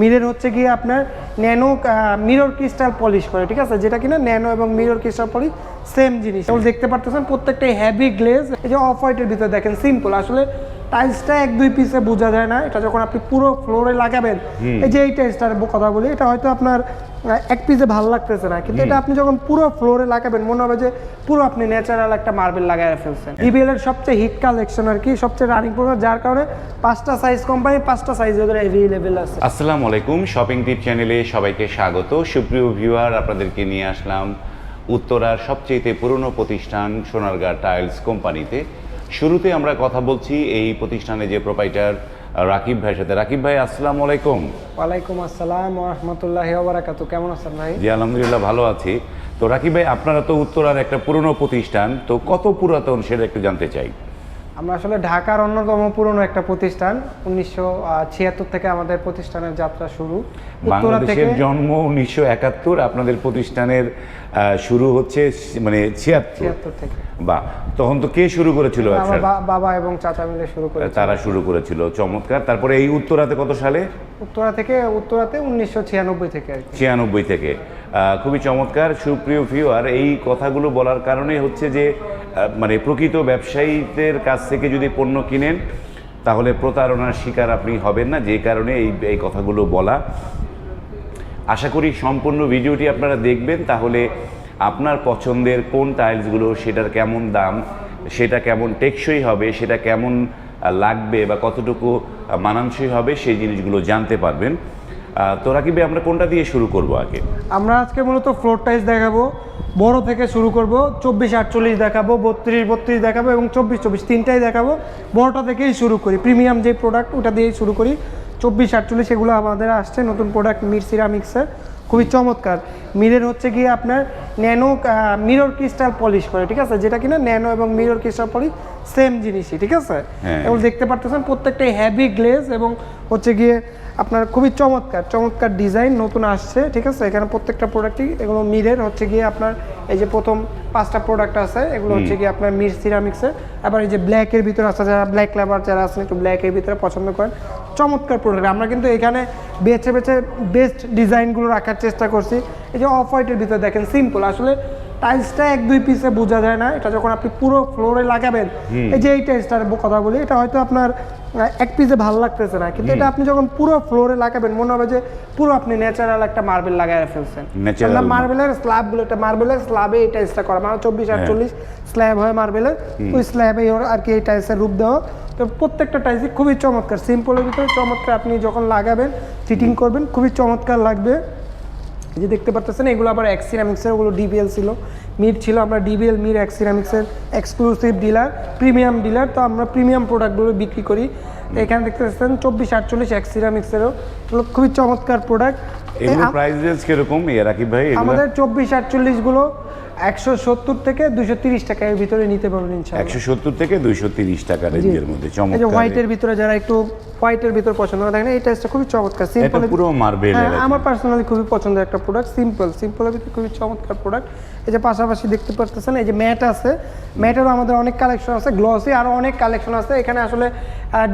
মিরের হচ্ছে গিয়ে আপনার ন্যানো মিরর ক্রিস্টাল পলিশ করে ঠিক আছে? যেটা কিনা ন্যানো এবং মিরর ক্রিস্টাল পলিশ সেম জিনিস। দেখতে পারতেছেন প্রত্যেকটাই হ্যাভি গ্লেজ এই যে অফ হোয়াইটের ভিতরে দেখেন সিম্পল আসলে টাইলসটা এক দুই পিসে বোঝা যায় না। এটা যখন আপনি পুরো ফ্লোরে লাগাবেন এই যে এই টাইলসটার কথা বলি এটা হয়তো আপনার এক পিসে ভালো লাগতেছে না। কিন্তু এটা আপনি যখন পুরো ফ্লোরে লাগাবেন মনে হবে যে পুরো আপনি ন্যাচারাল একটা মার্বেল লাগাই ফেলছেন। ইবিএল এর সবচেয়ে হিট কালেকশন আর কি সবচেয়ে রানিং প্রোডাক্ট যার কারণে পাঁচটা সাইজ কোম্পানি পাঁচটা সাইজ ওদের অ্যাভেলেবেল আছে। আসসালামু আলাইকুম শপিং টিপ চ্যানেলে সবাইকে স্বাগত। সুপ্রিয় ভিউয়ার আপনাদেরকে নিয়ে আসলাম উত্তরার সবচেয়ে পুরনো প্রতিষ্ঠান সোনারগাঁ টাইলস কোম্পানিতে শুরুতে আমরা কথা বলছি এই প্রতিষ্ঠানে যে প্রোপাইটার রাকিব ভাইয়ের সাথে। রাকিব ভাই আসসালামু আলাইকুম। ওয়ালাইকুম আসসালাম রহমতুল্লাহ ওবরাকাতু কেমন আছেন ভাই? জি আলহামদুলিল্লাহ ভালো আছি। তো রাকিব ভাই আপনারা তো উত্তরার একটা পুরনো প্রতিষ্ঠান তো কত পুরাতন সেটা একটু জানতে চাই। আমরা আসলে ঢাকার অন্যতম পুরনো একটা প্রতিষ্ঠান উনিশশো ছিয়াত্তর থেকে আমাদের প্রতিষ্ঠানের যাত্রা শুরু। থেকে বাংলাদেশের জন্ম উনিশশো একাত্তর আপনাদের প্রতিষ্ঠানের শুরু হচ্ছে মানে ছিয়াত্তর। বা তখন তো কে শুরু করেছিল বাবা এবং চাচা মিলে শুরু করে তারা শুরু করেছিল চমৎকার। তারপরে এই উত্তরাতে কত সালে? উত্তরা থেকে উত্তরাতে উনিশশো ছিয়ানব্বই থেকে ছিয়ানব্বই থেকে। খুবই চমৎকার। সুপ্রিয় ভিউয়ার এই কথাগুলো বলার কারণে হচ্ছে যে মানে প্রকৃত ব্যবসায়ীদের কাছ থেকে যদি পণ্য কিনেন তাহলে প্রতারণার শিকার আপনি হবেন না। যে কারণে এই এই কথাগুলো বলা। আশা করি সম্পূর্ণ ভিডিওটি আপনারা দেখবেন, তাহলে আপনার পছন্দের কোন টাইলসগুলো, সেটার কেমন দাম, সেটা কেমন টেকসই হবে, সেটা কেমন লাগবে বা কতটুকু মানানসই হবে, সেই জিনিসগুলো জানতে পারবেন। তো রাকিবে, আমরা কোনটা দিয়ে শুরু করব আগে? আমরা আজকে মূলত ফ্লোর টাইলস দেখাবো, বড় থেকে শুরু করব, চব্বিশ আটচল্লিশ দেখাবো, বত্রিশ বত্রিশ দেখাবো এবং চব্বিশ চব্বিশ তিনটাই দেখাবো। বড়টা থেকেই শুরু করি প্রিমিয়াম যে প্রোডাক্ট ওটা দিয়েই শুরু করি। চব্বিশ আটচল্লিশ এগুলো আমাদের আসছে নতুন প্রোডাক্ট মির সিরামিক্সের খুবই চমৎকার। মিরের হচ্ছে গিয়ে আপনার ন্যানো মিরর ক্রিস্টাল পলিশ করে ঠিক আছে? যেটা কিনা ন্যানো এবং মিরর ক্রিস্টাল পলিশ সেম জিনিসই ঠিক আছে? হ্যাঁ। এবং দেখতে পারতেছেন প্রত্যেকটাই হ্যাভি গ্লেজ এবং হচ্ছে গিয়ে আপনার খুবই চমৎকার চমৎকার ডিজাইন নতুন আসছে ঠিক আছে? এখানে প্রত্যেকটা প্রোডাক্টই এগুলো মিরের হচ্ছে গিয়ে আপনার এই যে প্রথম পাঁচটা প্রোডাক্ট আছে এগুলো হচ্ছে গিয়ে আপনার মির সিরামিক্সের আবার এই যে ব্ল্যাকের ভিতরে আছে যারা ব্ল্যাক লেবার যারা আছেন একটু ব্ল্যাকের ভিতরে পছন্দ করেন চমৎকার প্রোডাক্ট আমরা কিন্তু এখানে বেছে বেছে বেস্ট ডিজাইনগুলো রাখার চেষ্টা করছি। এই যে অফ হোয়াইটের ভিতরে দেখেন সিম্পল আসলে টাইলসটা এক দুই পিসে বোঝা যায় না। এটা যখন আপনি পুরো ফ্লোরে লাগাবেন এই যে এই টাইলসটার কথা বলি এটা হয়তো আপনার এক পিসে ভালো লাগতেছে না। কিন্তু এটা আপনি যখন পুরো ফ্লোরে লাগাবেন মনে হবে যে পুরো আপনি ন্যাচারাল একটা মার্বেল লাগাই ফেলছেন। মার্বেলের স্ল্যাবগুলো একটা মার্বেলের স্ল্যাবে এই টাইলসটা করা। মানে চব্বিশ আটচল্লিশ স্ল্যাব হয় মার্বেলের ওই স্ল্যাবে আর কি এই টাইলসের রূপ দেওয়া। তো প্রত্যেকটা টাইলসই খুবই চমৎকার। সিম্পলের ভিতরে চমৎকার আপনি যখন লাগাবেন ফিটিং করবেন খুবই চমৎকার লাগবে। যে দেখতে পাচ্ছেন এগুলো আবার এক্স সিরামিক্সের ওগুলো ডিবিএল ছিল। মির ছিল আমরা ডিবিএল মির এক্স সিরামিক্সের এক্সক্লুসিভ ডিলার প্রিমিয়াম ডিলার তো আমরা প্রিমিয়াম প্রোডাক্টগুলো বিক্রি করি। এখানে দেখতে পাচ্ছেন চব্বিশ আটচল্লিশ এক্স সিরামিক্সেরও খুবই চমৎকার প্রোডাক্ট প্রাইস রেঞ্জ কীরকম? ইয়ে ভাই আমাদের চব্বিশ আটচল্লিশগুলো একশো সত্তর থেকে দুশো তিরিশ টাকার ভিতরে নিতে পারবেন একশো সত্তর থেকে দুইশো তিরিশ টাকা রেঞ্জের মধ্যে চমৎকার হোয়াইটের ভিতরে যারা একটু হোয়াইটের ভিতরে পছন্দ করে দেখেন এই টাইসটা খুবই চমৎকার সিম্পল পুরো মার্বেল হ্যাঁ আমার পার্সোনালি খুবই পছন্দের একটা প্রোডাক্ট সিম্পল সিম্পলের ভিতরে খুবই চমৎকার প্রোডাক্ট এই যে পাশাপাশি দেখতে পারতেছেন এই যে ম্যাট আছে। ম্যাটেরও আমাদের অনেক কালেকশন আছে গ্লসি আরও অনেক কালেকশন আছে। এখানে আসলে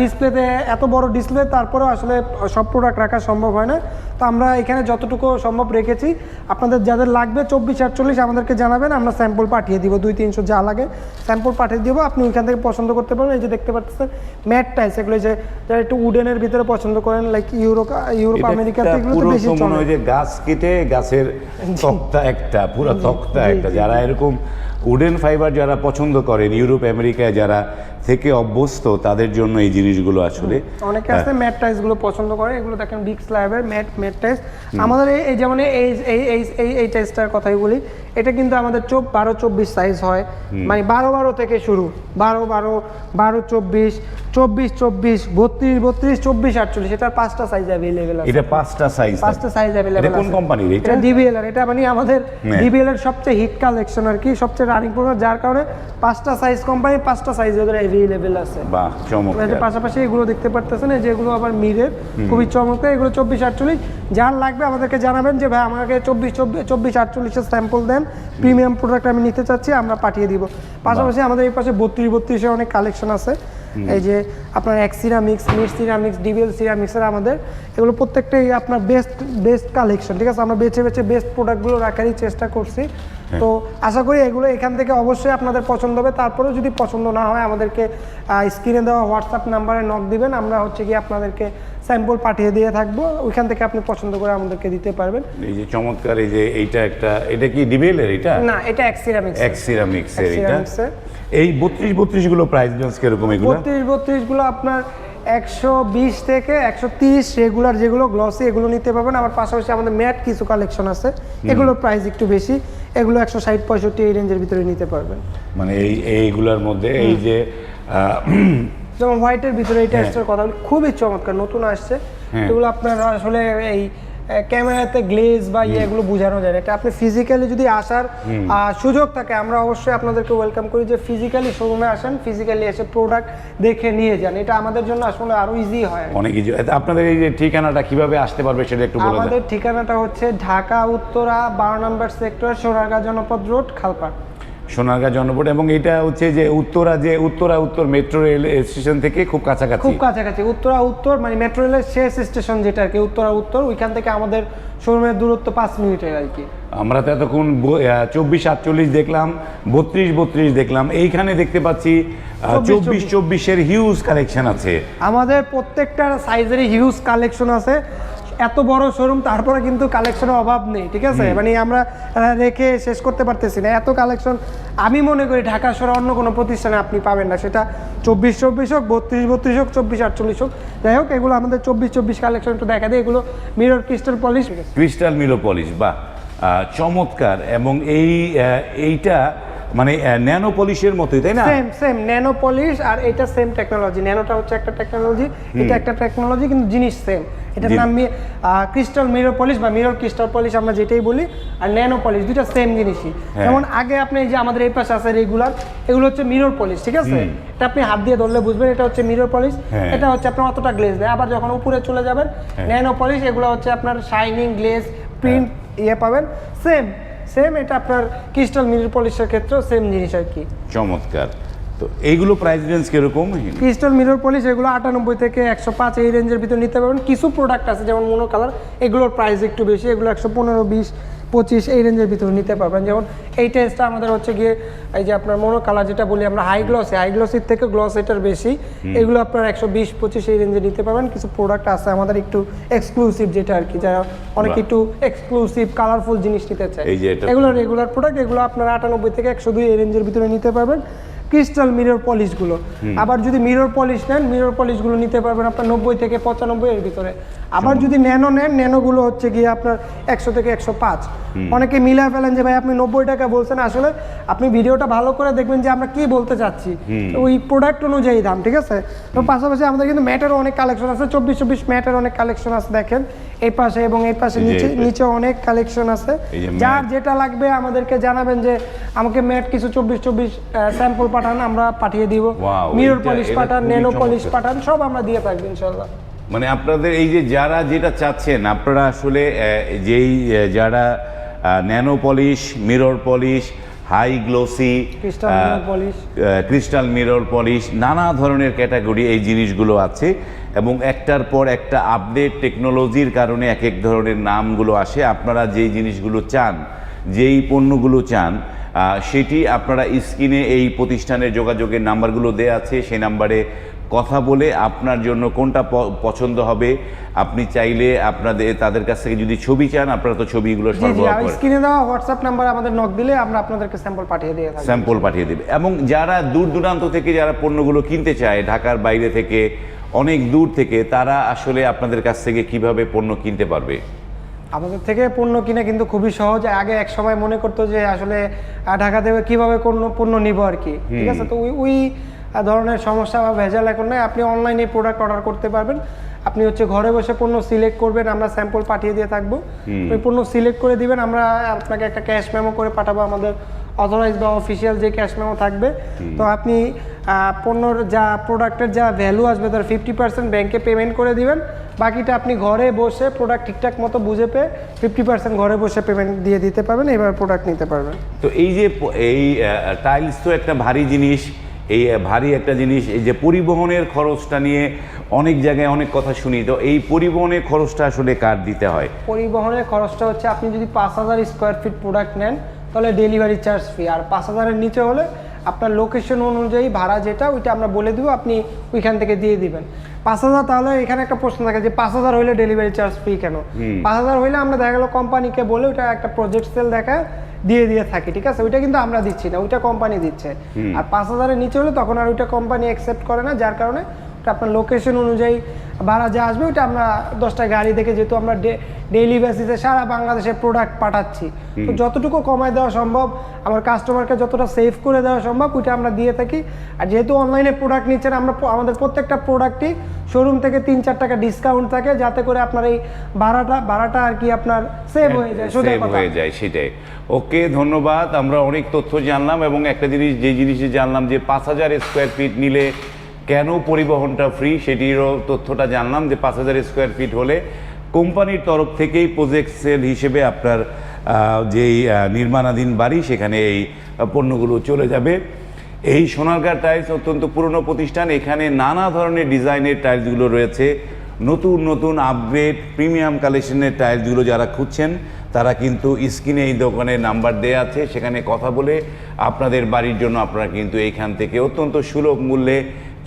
ডিসপ্লেতে এত বড় ডিসপ্লে তারপরেও আসলে সব প্রোডাক্ট রাখা সম্ভব হয় না। তো আমরা এখানে যতটুকু সম্ভব রেখেছি। আপনাদের যাদের লাগবে চব্বিশ আটচল্লিশ আমাদেরকে জানাবেন আমরা স্যাম্পল পাঠিয়ে দিব দুই তিনশো যা লাগে স্যাম্পল পাঠিয়ে দিব। আপনি ওইখান থেকে পছন্দ করতে পারেন এই যে দেখতে পাচ্ছেন ম্যাট টাইলস এগুলো যে যারা একটু উডেনের ভিতরে পছন্দ করেন লাইক ইউরোপ ইউরোপ এটা আমেরিকাতে এগুলো তো বেশি চলে। যে গাছ কেটে গাছের তক্তা একটা পুরো তক্তা একটা। যারা এরকম উডেন ফাইবার যারা পছন্দ করেন ইউরোপ আমেরিকায় যারা থেকে অভ্যস্ত তাদের জন্য এই জিনিসগুলো আসলে অনেকে আছে ম্যাট টাইসগুলো পছন্দ করে এগুলো দেখেন বিগ স্ল্যাবের ম্যাট ম্যাট টাইস। আমাদের এই- যেমন এই এই এই এই এই টাইলসটার কথাই বলি এটা কিন্তু আমাদের চোখ বারো চব্বিশ সাইজ হয়। মানে বারো বারো থেকে শুরু। বারো বারো বারো চব্বিশ চব্বিশ চব্বিশ বত্রিশ বত্রিশ চব্বিশ আটচল্লিশ এটার পাঁচটা সাইজ অ্যাভেলেবেল আছে। এটা পাঁচটা সাইজ পাঁচটা সাইজ অ্যাভেলেবেল কোন কোম্পানির এটা? এটা ডিবিএল এটা মানে আমাদের হ্যাঁ। ডিবিএল এর সবচেয়ে হিট কালেকশন আর কি সবচেয়ে রানিং প্রোডাক্ট যার কারণে পাঁচটা সাইজ কোম্পানি পাঁচটা সাইজ ওদের অ্যাভেলেবেল আছে। বাহ চমৎকার। পাশাপাশি এগুলো দেখতে পারতেছেন যেগুলো আবার মিরের খুবই চমৎকার এগুলো চব্বিশ আটচল্লিশ। যার লাগবে আমাদেরকে জানাবেন যে ভাই আমাকে চব্বিশ চব্বিশ চব্বিশ আটচল্লিশের স্যাম্পল দেন। প্রিমিয়াম প্রোডাক্ট আমি নিতে চাচ্ছি আমরা পাঠিয়ে দিব। পাশাপাশি আমাদের এই পাশে বত্রিশ বত্রিশের অনেক কালেকশন আছে। এই যে আপনার এক সিরামিক্স মিড সিরামিক্স ডিবিএল সিরামিক্সের আমাদের এগুলো প্রত্যেকটাই আপনার বেস্ট বেস্ট কালেকশন ঠিক আছে? আমরা বেছে বেছে বেস্ট প্রোডাক্টগুলো রাখারই চেষ্টা করছি। তো আশা করি এগুলো এখান থেকে অবশ্যই আপনাদের পছন্দ হবে। তারপরেও যদি পছন্দ না হয় আমাদেরকে স্ক্রিনে দেওয়া হোয়াটসঅ্যাপ নাম্বারে নক দিবেন। আমরা হচ্ছে কি আপনাদেরকে স্যাম্পল পাঠিয়ে দিয়ে থাকব ওইখান থেকে আপনি পছন্দ করে আমাদেরকে দিতে পারবেন। এই যে চমৎকার এই যে এইটা একটা এটা কি ডিবেলের এটা না এটা এক সিরামিক্স এক্স সিরামিক্সের এটা। এই বত্রিশ বত্রিশগুলো প্রাইস রেঞ্জ কীরকম এগুলো? বত্রিশ বত্রিশগুলো আপনার একশো বিশ থেকে একশো তিরিশ রেগুলার যেগুলো গ্লসি এগুলো নিতে পারবেন। আবার পাশাপাশি আমাদের ম্যাট কিছু কালেকশন আছে। এগুলোর প্রাইস একটু বেশি। এগুলো একশো ষাট পঁয়ষট্টি এই রেঞ্জের ভিতরে নিতে পারবেন। মানে এই এইগুলোর মধ্যে এই যে যেমন হোয়াইটের ভিতরে এই টেস্টের কথা বলি খুবই চমৎকার নতুন আসছে। হ্যাঁ। এগুলো আপনার আসলে এই ক্যামেরাতে গ্লেজ বা ইয়ে এগুলো বোঝানো যায়। এটা আপনি ফিজিক্যালি যদি আসার সুযোগ থাকে আমরা অবশ্যই আপনাদেরকে ওয়েলকাম করি যে ফিজিক্যালি শোরুমে আসেন ফিজিক্যালি এসে প্রোডাক্ট দেখে নিয়ে যান। এটা আমাদের জন্য আসলে আরও ইজি হয় অনেক এতে আপনাদের এই যে ঠিকানাটা কীভাবে আসতে পারবে সেটা একটু বলে আমাদের ঠিকানাটা হচ্ছে ঢাকা উত্তরা বারো নম্বর সেক্টর সোনারগাঁ জনপদ রোড খালপাড়। সোনারগাঁ জনপদ এবং এটা হচ্ছে যে উত্তরা যে উত্তরা উত্তর মেট্রো রেল স্টেশন থেকে খুব কাছাকাছি। খুব কাছাকাছি উত্তরা উত্তর মানে মেট্রো রেলের শেষ স্টেশন যেটা আর কি উত্তরা উত্তর ওইখান থেকে আমাদের শোরুমের দূরত্ব পাঁচ মিনিটের আর কি। আমরা তো এতক্ষণ চব্বিশ আটচল্লিশ দেখলাম বত্রিশ বত্রিশ দেখলাম এইখানে দেখতে পাচ্ছি চব্বিশ চব্বিশের হিউজ কালেকশন আছে। আমাদের প্রত্যেকটা সাইজেরই হিউজ কালেকশন আছে। এত বড় শোরুম তারপরে কিন্তু কালেকশনের অভাব নেই ঠিক আছে? মানে আমরা রেখে শেষ করতে পারতেছি না। এত কালেকশন আমি মনে করি ঢাকা শহরে অন্য কোনো প্রতিষ্ঠানে আপনি পাবেন না। সেটা চব্বিশ চব্বিশ হোক বত্রিশ বত্রিশ হোক চব্বিশ আটচল্লিশ হোক যাই হোক এগুলো আমাদের চব্বিশ চব্বিশ কালেকশন একটু দেখা দেয় এগুলো। মিরর ক্রিস্টাল পলিশ ক্রিস্টাল মিলো পলিশ বা চমৎকার। এবং এই এইটা মানে ন্যানো পলিশের মতোই তাই না? সেম সেম ন্যানো পলিশ আর এটা সেম টেকনোলজি ন্যানোটা হচ্ছে একটা টেকনোলজি এটা একটা টেকনোলজি কিন্তু জিনিস সেম এটার। নাম ক্রিস্টাল মিরর পলিশ বা মিরর ক্রিস্টাল পলিশ আমরা যেটাই বলি আর ন্যানো পলিশ দুইটা সেম জিনিসই। হ্যাঁ। যেমন আগে আপনি এই যে আমাদের এই পাশে আছে রেগুলার এগুলো হচ্ছে মিরর পলিশ ঠিক আছে? এটা আপনি হাত দিয়ে ধরলে বুঝবেন এটা হচ্ছে মিরর পলিশ হ্যাঁ। এটা হচ্ছে আপনার অতটা গ্লেজ দেয়। আবার যখন উপরে চলে যাবেন ন্যানো পলিশ এগুলো হচ্ছে আপনার শাইনিং গ্লেজ প্রিন্ট ইয়ে পাবেন। সেম সেম এটা আপনার ক্রিস্টাল মিরর পলিশের ক্ষেত্রেও সেম জিনিস আর কি। চমৎকার। তো এইগুলো প্রাইস রেঞ্জ কীরকম? ক্রিস্টাল মিরর পলিশ এগুলো আটানব্বই থেকে একশো পাঁচ এই রেঞ্জের ভিতর নিতে পারবেন। কিছু প্রোডাক্ট আছে যেমন মনো কালার এগুলোর প্রাইস একটু বেশি এগুলো একশো পনেরো বিশ পঁচিশ এই রেঞ্জের ভিতরে নিতে পারবেন। যেমন এই টেস্টটা আমাদের হচ্ছে গিয়ে এই যে আপনার মনো কালার যেটা বলি আমরা হাই গ্লসে হাই গ্লসের থেকে গ্লস এটার বেশি। এগুলো আপনার একশো বিশ পঁচিশ এই রেঞ্জে নিতে পারবেন। কিছু প্রোডাক্ট আছে আমাদের একটু এক্সক্লুসিভ যেটা আর কি যারা অনেক একটু এক্সক্লুসিভ কালারফুল জিনিস নিতে চায়। এগুলো রেগুলার প্রোডাক্ট এগুলো আপনার আটানব্বই থেকে একশো দুই এই রেঞ্জের ভিতরে নিতে পারবেন। ক্রিস্টাল মিরর পলিশগুলো আবার যদি মিরর পলিশ নেন মিরর পলিশগুলো নিতে পারবেন আপনার নব্বই থেকে পঁচানব্বই এর ভিতরে। আবার যদি ন্যানো নেন ন্যানোগুলো হচ্ছে গিয়ে আপনার একশো থেকে একশো পাঁচ। অনেকে মিলায় ফেলেন যে ভাই আপনি নব্বই টাকা বলছেন। আসলে আপনি ভিডিওটা ভালো করে দেখবেন যে আমরা কি বলতে চাচ্ছি। ওই প্রোডাক্ট অনুযায়ী দাম ঠিক আছে? তো পাশাপাশি আমাদের কিন্তু ম্যাটের অনেক কালেকশন আছে। চব্বিশ চব্বিশ ম্যাটের অনেক কালেকশন আছে দেখেন। এই পাশে এবং এই পাশে নিচে নিচে অনেক কালেকশন আছে। যার যেটা লাগবে আমাদেরকে জানাবেন যে আমাকে ম্যাট কিছু চব্বিশ চব্বিশ স্যাম্পল পাঠান আমরা পাঠিয়ে দিব। মিরর পলিশ পাঠান ন্যানো পলিশ পাঠান সব আমরা দিয়ে থাকব ইনশাল্লাহ। মানে আপনাদের এই যে যারা যেটা চাচ্ছেন আপনারা আসলে যেই যারা nano polish mirror polish high glossy. Crystal mirror polish নানা ধরনের ক্যাটাগরি এই জিনিসগুলো আছে এবং একটার পর একটা আপডেট টেকনোলজির কারণে এক এক ধরনের নামগুলো আসে আপনারা যেই জিনিসগুলো চান যেই পণ্যগুলো চান সেটি আপনারা স্ক্রিনে এই প্রতিষ্ঠানের যোগাযোগের নাম্বারগুলো দেওয়া আছে সেই নাম্বারে কথা বলে আপনার জন্য কোনটা পছন্দ হবে আপনি চাইলে আপনাদের তাদের কাছ থেকে যদি ছবি চান আপনারা তো ছবিগুলো সরবরাহ করেন। স্ক্রিনে দেওয়া হোয়াটসঅ্যাপ নাম্বার আমাদের নক দিলে আমরা আপনাদেরকে স্যাম্পল পাঠিয়ে দিয়ে স্যাম্পল পাঠিয়ে দেবে। এবং যারা দূর দূরান্ত থেকে যারা পণ্যগুলো কিনতে চায় ঢাকার বাইরে থেকে অনেক দূর থেকে তারা আসলে আপনাদের কাছ থেকে কীভাবে পণ্য কিনতে পারবে? আমাদের থেকে পণ্য কিনে কিন্তু খুবই সহজ। আগে এক সময় মনে করতো যে আসলে ঢাকা থেকে কীভাবে কোন পণ্য নিব আর কি। ঠিক আছে? তো ওই ধরনের সমস্যা বা ভেজাল এখন নাই। আপনি অনলাইনে প্রোডাক্ট অর্ডার করতে পারবেন। আপনি হচ্ছে ঘরে বসে পণ্য সিলেক্ট করবেন আমরা স্যাম্পল পাঠিয়ে দিয়ে থাকব। ওই পণ্য সিলেক্ট করে দিবেন আমরা আপনাকে একটা ক্যাশ মেমো করে পাঠাবো আমাদের অথরাইজ বা অফিসিয়াল যে ক্যাশ মেমো থাকবে। তো আপনি পণ্যর যা প্রোডাক্টের যা ভ্যালু আসবে তার ফিফটি পার্সেন্ট ব্যাংকে পেমেন্ট করে দিবেন। বাকিটা আপনি ঘরে বসে প্রোডাক্ট ঠিকঠাক মতো বুঝে পেয়ে ফিফটি পার্সেন্ট ঘরে বসে পেমেন্ট দিয়ে দিতে পারবেন এবার প্রোডাক্ট নিতে পারবেন। তো এই যে এই টাইলস তো একটা ভারী জিনিস। এই ভারী একটা জিনিস, এই যে পরিবহনের খরচটা নিয়ে অনেক জায়গায় অনেক কথা শুনি। তো এই পরিবহনের খরচটা আসলে কার দিতে হয়? পরিবহনের খরচটা হচ্ছে, আপনি যদি পাঁচ হাজার স্কোয়ার ফিট প্রোডাক্ট নেন, তাহলে ডেলিভারি চার্জ ফ্রি আর পাঁচ হাজারের নিচে হলে আপনার লোকেশন অনুযায়ী ভাড়া যেটা ওইটা আমরা বলে দেবো আপনি ওইখান থেকে দিয়ে দিবেন। পাঁচ হাজার তাহলে এখানে একটা প্রশ্ন থাকে যে পাঁচ হাজার হইলে ডেলিভারি চার্জ ফ্রি কেন? পাঁচ হাজার হইলে আমরা দেখা গেলো কোম্পানিকে বলে ওইটা একটা প্রজেক্ট সেল দেখা দিয়ে দিয়ে থাকি ঠিক আছে? ওইটা কিন্তু আমরা দিচ্ছি না ওইটা কোম্পানি দিচ্ছে। আর পাঁচ হাজারের নিচে হলে তখন আর ওইটা কোম্পানি অ্যাকসেপ্ট করে না যার কারণে ওটা আপনার লোকেশন অনুযায়ী ভাড়া যা আসবে ওটা আমরা দশটা গাড়ি থেকে যেহেতু আমরা ডেইলি বেসিসে সারা বাংলাদেশে প্রোডাক্ট পাঠাচ্ছি। তো যতটুকু কমায় দেওয়া সম্ভব আমার কাস্টমারকে যতটা সেভ করে দেওয়া সম্ভব ওইটা আমরা দিয়ে থাকি। আর যেহেতু অনলাইনে প্রোডাক্ট নিচ্ছেন আমরা আমাদের প্রত্যেকটা প্রোডাক্টই শোরুম থেকে তিন চার টাকা ডিসকাউন্ট থাকে যাতে করে আপনার এই ভাড়াটা ভাড়াটা আর কি আপনার সেভ হয়ে যায় সোজা কথা। হয়ে যায় সেটাই। ওকে ধন্যবাদ। আমরা অনেক তথ্য জানলাম এবং একটা জিনিস যে জিনিসে জানলাম যে পাঁচ হাজার স্কোয়ার ফিট নিলে কেন পরিবহনটা ফ্রি সেটিরও তথ্যটা জানলাম যে পাঁচ হাজার স্কোয়ার ফিট হলে কোম্পানির তরফ থেকেই প্রজেক্ট সেল হিসেবে আপনার যেই নির্মাণাধীন বাড়ি, সেখানে এই পণ্যগুলো চলে যাবে। এই সোনারগাঁ টাইলস অত্যন্ত পুরনো প্রতিষ্ঠান। এখানে নানা ধরনের ডিজাইনের টাইলসগুলো রয়েছে। নতুন নতুন আপগ্রেড প্রিমিয়াম কালেকশনের টাইলসগুলো যারা খুঁজছেন, তারা কিন্তু স্ক্রিনে এই দোকানের নাম্বার দেওয়া আছে। সেখানে কথা বলে আপনাদের বাড়ির জন্য আপনারা কিন্তু এইখান থেকে অত্যন্ত সুলভ মূল্যে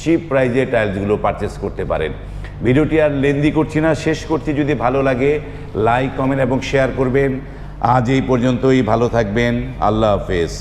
চিপ প্রাইজে টাইলসগুলো পারচেস করতে পারেন। ভিডিওটি আর লেন্দি করছি না, শেষ করছি যদি ভালো লাগে লাইক কমেন্ট এবং শেয়ার করবেন। আজ এই পর্যন্তই, ভালো থাকবেন, আল্লাহ হাফেজ।